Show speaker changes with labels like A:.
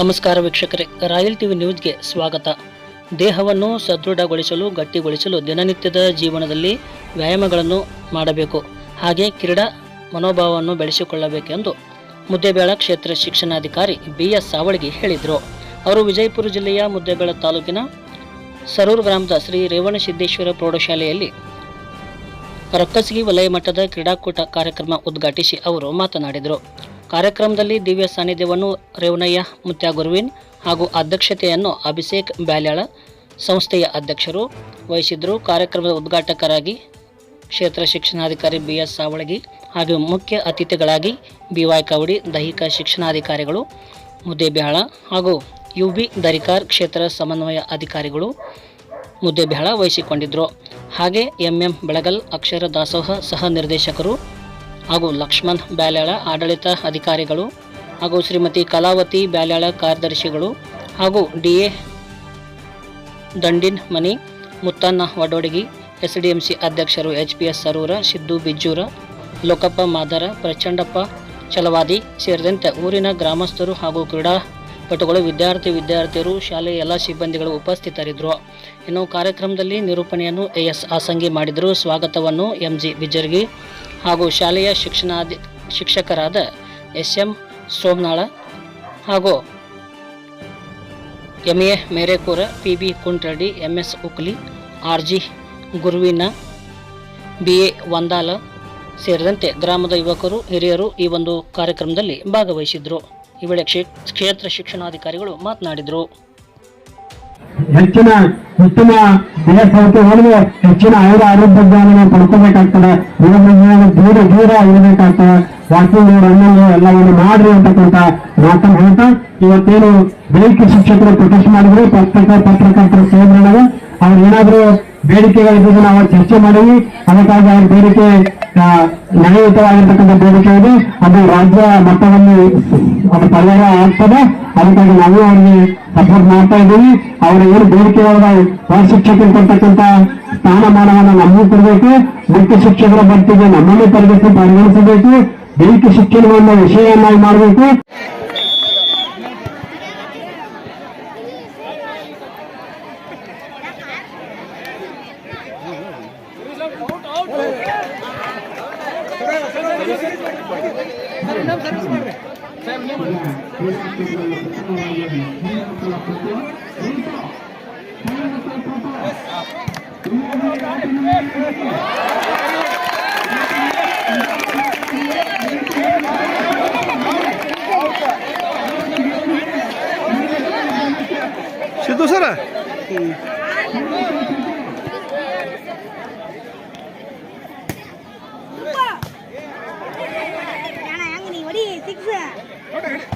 A: ನಮಸ್ಕಾರ ವೀಕ್ಷಕರೇ. Royal TV ನ್ಯೂಸ್ಗೆ ಸ್ವಾಗತ. ದೇಹವನ್ನು ಸದೃಢಗೊಳಿಸಲು, ಗಟ್ಟಿಗೊಳಿಸಲು ದಿನನಿತ್ಯದ ಜೀವನದಲ್ಲಿ ವ್ಯಾಯಾಮಗಳನ್ನು ಮಾಡಬೇಕು. ಹಾಗೆ ಕ್ರೀಡಾ ಮನೋಭಾವವನ್ನು ಬೆಳೆಸಿಕೊಳ್ಳಬೇಕೆಂದು ಮುದ್ದೇಬೇಳ ಕ್ಷೇತ್ರ ಶಿಕ್ಷಣಾಧಿಕಾರಿ ಬಿ ಎಸ್ ಸಾವಳಗಿ ಹೇಳಿದರು. ಅವರು ವಿಜಯಪುರ ಜಿಲ್ಲೆಯ ಮುದ್ದೇಬೇಳ ತಾಲೂಕಿನ ಸರೂರು ಗ್ರಾಮದ ಶ್ರೀ ರೇವಣಸಿದ್ದೇಶ್ವರ ಪ್ರೌಢಶಾಲೆಯಲ್ಲಿ ರಕ್ಕಸಗಿ ವಲಯ ಮಟ್ಟದ ಕ್ರೀಡಾಕೂಟ ಕಾರ್ಯಕ್ರಮ ಉದ್ಘಾಟಿಸಿ ಅವರು ಮಾತನಾಡಿದರು. ಕಾರ್ಯಕ್ರಮದಲ್ಲಿ ದಿವ್ಯ ಸಾನ್ನಿಧ್ಯವನ್ನು ರೇವಣಯ್ಯ ಮುತ್ಯ ಗುರುವಿನ್ ಹಾಗೂ ಅಧ್ಯಕ್ಷತೆಯನ್ನು ಅಭಿಷೇಕ್ ಬ್ಯಾಲ್ಯಾಳ, ಸಂಸ್ಥೆಯ ಅಧ್ಯಕ್ಷರು ವಹಿಸಿದ್ದರು. ಕಾರ್ಯಕ್ರಮದ ಉದ್ಘಾಟಕರಾಗಿ ಕ್ಷೇತ್ರ ಶಿಕ್ಷಣಾಧಿಕಾರಿ ಬಿ ಎಸ್ ಸಾವಳಗಿ ಹಾಗೂ ಮುಖ್ಯ ಅತಿಥಿಗಳಾಗಿ ಬಿ ವೈ ಕವಡಿ, ದೈಹಿಕ ಶಿಕ್ಷಣಾಧಿಕಾರಿಗಳು ಮುದ್ದೇಬಿಹಾಳ ಹಾಗೂ ಯು ಬಿ ದರಿಕಾರ್ ಕ್ಷೇತ್ರ ಸಮನ್ವಯ ಅಧಿಕಾರಿಗಳು ಮುದ್ದೇಬಿಹಾಳ ವಹಿಸಿಕೊಂಡಿದ್ದರು. ಹಾಗೆ ಎಂ ಎಂ ಬೆಳಗಲ್, ಅಕ್ಷರ ದಾಸೋಹ ಸಹ ನಿರ್ದೇಶಕರು ಹಾಗೂ ಲಕ್ಷ್ಮಣ್ ಬ್ಯಾಲ್ಯಾಳ ಆಡಳಿತ ಅಧಿಕಾರಿಗಳು ಹಾಗೂ ಶ್ರೀಮತಿ ಕಲಾವತಿ ಬ್ಯಾಲ್ಯಾಳ ಕಾರ್ಯದರ್ಶಿಗಳು ಹಾಗೂ D A Dandin Mani, Muttanna Vadodagi S D M C ಅಧ್ಯಕ್ಷರು H P S Sarur, Siddu Bijjur, Lokappa Madar, Prachandappa Chalavadi ಸೇರಿದಂತೆ ಊರಿನ ಗ್ರಾಮಸ್ಥರು ಹಾಗೂ ಕ್ರೀಡಾಪಟುಗಳು ವಿದ್ಯಾರ್ಥಿ ವಿದ್ಯಾರ್ಥಿಯರು ಶಾಲೆಯ ಎಲ್ಲ ಸಿಬ್ಬಂದಿಗಳು ಉಪಸ್ಥಿತರಿದ್ದರು. ಇನ್ನು ಕಾರ್ಯಕ್ರಮದಲ್ಲಿ ನಿರೂಪಣೆಯನ್ನು ಎ ಎಸ್ ಆಸಂಗಿ ಮಾಡಿದರು. ಸ್ವಾಗತವನ್ನು ಎಂ ಜಿ ಬಿಜರ್ಗಿ ಹಾಗೂ ಶಾಲೆಯ ಶಿಕ್ಷಣಾಧಿ ಶಿಕ್ಷಕರಾದ ಎಸ್ ಎಂ ಸೋಮನಾಳ ಹಾಗೂ M A Merekur P B Kuntreddi M S Ukli R G Guruvina B A Vandal ಸೇರಿದಂತೆ ಗ್ರಾಮದ ಯುವಕರು, ಹಿರಿಯರು ಈ ಒಂದು ಕಾರ್ಯಕ್ರಮದಲ್ಲಿ ಭಾಗವಹಿಸಿದ್ರು. ಈ ವೇಳೆ ಕ್ಷೇತ್ರ ಶಿಕ್ಷಣಾಧಿಕಾರಿಗಳು ಮಾತನಾಡಿದರು.
B: ಹೆಚ್ಚಿನ ಉತ್ತಮ ದೇಹ ಸೌಖ್ಯ ಹೊಡೆದು ಹೆಚ್ಚಿನ ಆಯುರ ಆರೋಗ್ಯ ನಾವು ಪಡ್ಕೋಬೇಕಾಗ್ತದೆ. ರೋಗದಿಂದ ದೂರ ದೂರ ಇರಬೇಕಾಗ್ತದೆ. ವಾಕಿಂಗ್ ರನ್ನಿಂಗ್ ಎಲ್ಲವನ್ನು ಮಾಡ್ರಿ ಅಂತಕ್ಕಂಥ ಮಾತನ್ನು ಹೇಳ್ತಾ, ಇವತ್ತೇನು ಬೇಡಿಕೆ ಶಿಕ್ಷಕರು ಪ್ರೊಟೆಸ್ಟ್ ಮಾಡಿದ್ರು, ಪತ್ರಕ ಪತ್ರಕರ್ತರ ಸೇರಿದಾಗ ಅವ್ರು ಏನಾದ್ರು ಬಗ್ಗೆ ನಾವು ಚರ್ಚೆ ಮಾಡಿವಿ. ಅದಕ್ಕಾಗಿ ಅವ್ರ ಬೇಡಿಕೆ ನ್ಯಾಯಯುತವಾಗಿರ್ತಕ್ಕಂಥ ಬೇಡಿಕೆ ಇದೆ. ಅದು ರಾಜ್ಯ ಮಟ್ಟದಲ್ಲಿ ಅದು ಪರಿಹಾರ ಆಗ್ತದೆ. ಅದಕ್ಕಾಗಿ ನಾವು ಅವ್ರಿಗೆ ಸಪೋರ್ಟ್ ಮಾಡ್ತಾ ಇದ್ದೀವಿ. ಅವರ ಏನು ಬೇಡಿಕೆ ಒಳಗ ಶಿಕ್ಷಕರು ಕೊಡ್ತಕ್ಕಂಥ ಸ್ಥಾನಮಾನವನ್ನು ನಮಗೂ ಕೊಡಬೇಕು. ಮುಖ್ಯ ಶಿಕ್ಷಕರ ಭರ್ತಿಗೆ ನಮ್ಮನ್ನೇ ಪರಿಗಣಿಸಿ ಪರಿಗಣಿಸಬೇಕು. ದೈಹಿಕ ಶಿಕ್ಷಣವನ್ನು ವಿಷಯವನ್ನಾಗಿ ಮಾಡಬೇಕು.
C: ಸರ
D: ಅಣ್ಣ Situ sana. ಸಿಕ್ಸ್